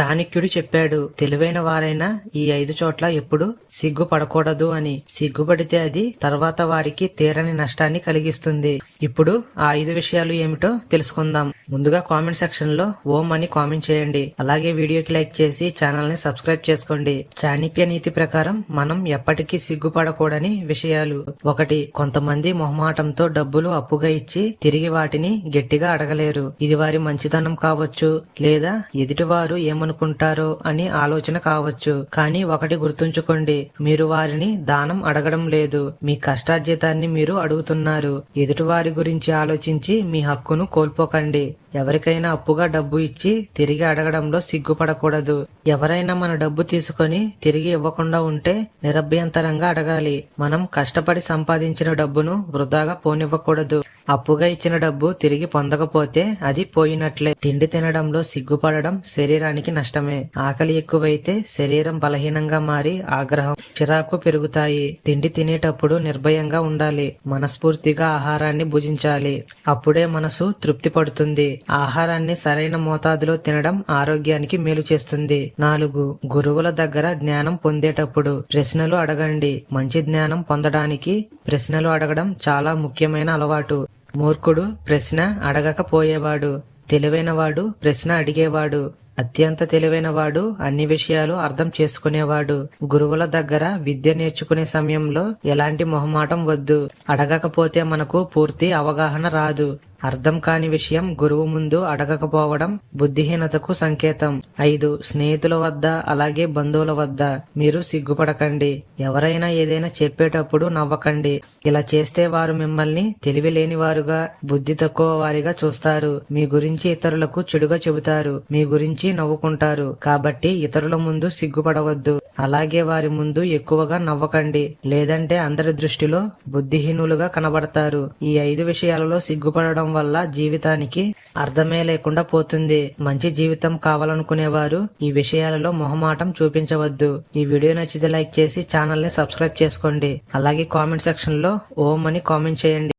చాణక్యుడు చెప్పాడు తెలివైన వారైనా ఈ ఐదు చోట్ల ఎప్పుడు సిగ్గుపడకూడదు అని. సిగ్గుపడితే అది తర్వాత వారికి తీరని నష్టాన్ని కలిగిస్తుంది. ఇప్పుడు ఆ ఐదు విషయాలు ఏమిటో తెలుసుకుందాం. ముందుగా కామెంట్ సెక్షన్లో ఓం అని కామెంట్ చేయండి. అలాగే వీడియోకి లైక్ చేసి ఛానల్ని సబ్స్క్రైబ్ చేసుకోండి. చాణక్య నీతి ప్రకారం మనం ఎప్పటికీ సిగ్గుపడకూడని విషయాలు. ఒకటి కొంతమంది మొహమాటంతో డబ్బులు అప్పుగా ఇచ్చి తిరిగి వాటిని గట్టిగా అడగలేరు. ఇది వారి మంచితనం కావచ్చు లేదా ఎదుటివారు ఏమనుకుంటారో అని ఆలోచన కావచ్చు. కానీ ఒకటి గుర్తుంచుకోండి మీరు వారిని దానం అడగడం లేదు. మీ కష్టార్జితాన్ని మీరు అడుగుతున్నారు. ఎదుటివారి గురించి ఆలోచించి మీ హక్కును కోల్పోకండి. ఎవరికైనా అప్పుగా డబ్బు ఇచ్చి తిరిగి అడగడంలో సిగ్గుపడకూడదు. ఎవరైనా మన డబ్బు తీసుకొని తిరిగి ఇవ్వకుండా ఉంటే నిరభ్యంతరంగా అడగాలి. మనం కష్టపడి సంపాదించిన డబ్బును వృధాగా పోనివ్వకూడదు. అప్పుగా ఇచ్చిన డబ్బు తిరిగి పొందకపోతే అది పోయినట్లే. తిండి తినడంలో సిగ్గుపడడం శరీరానికి నష్టమే. ఆకలి ఎక్కువైతే శరీరం బలహీనంగా మారి ఆగ్రహం చిరాకు పెరుగుతాయి. తిండి తినేటప్పుడు నిర్భయంగా ఉండాలి. మనస్ఫూర్తిగా ఆహారాన్ని భుజించాలి. అప్పుడే మనసు తృప్తి పడుతుంది. ఆహారాన్ని సరైన మోతాదులో తినడం ఆరోగ్యానికి మేలు చేస్తుంది. నాలుగు గురువుల దగ్గర జ్ఞానం పొందేటప్పుడు ప్రశ్నలు అడగండి. మంచి జ్ఞానం పొందడానికి ప్రశ్నలు అడగడం చాలా ముఖ్యమైన అలవాటు. మూర్ఖుడు ప్రశ్న అడగకపోయేవాడు. తెలివైనవాడు ప్రశ్న అడిగేవాడు. అత్యంత తెలివైనవాడు అన్ని విషయాలు అర్థం చేసుకునేవాడు. గురువుల దగ్గర విద్య నేర్చుకునే సమయంలో ఎలాంటి మొహమాటం వద్దు. అడగకపోతే మనకు పూర్తి అవగాహన రాదు. అర్థం కాని విషయం గురువు ముందు అడగకపోవడం బుద్ధిహీనతకు సంకేతం. ఐదు స్నేహితుల వద్ద అలాగే బంధువుల వద్ద మీరు సిగ్గుపడకండి. ఎవరైనా ఏదైనా చెప్పేటప్పుడు నవ్వకండి. ఇలా చేస్తే వారు మిమ్మల్ని తెలివి లేని వారుగా బుద్ధి తక్కువ వారిగా చూస్తారు. మీ గురించి ఇతరులకు చెడుగా చెబుతారు. మీ గురించి నవ్వుకుంటారు. కాబట్టి ఇతరుల ముందు సిగ్గుపడవద్దు. అలాగే వారి ముందు ఎక్కువగా నవ్వకండి. లేదంటే అందరి దృష్టిలో బుద్ధిహీనులుగా కనబడతారు. ఈ ఐదు విషయాలలో సిగ్గుపడడం వల్ల జీవితానికి అర్థమే లేకుండా పోతుంది. మంచి జీవితం కావాలనుకునేవారు ఈ విషయాలలో మొహమాటం చూపించవద్దు. ఈ వీడియో నచ్చితే లైక్ చేసి ఛానల్ని సబ్స్క్రైబ్ చేసుకోండి. అలాగే కామెంట్ సెక్షన్లో ఓం అని కామెంట్ చేయండి.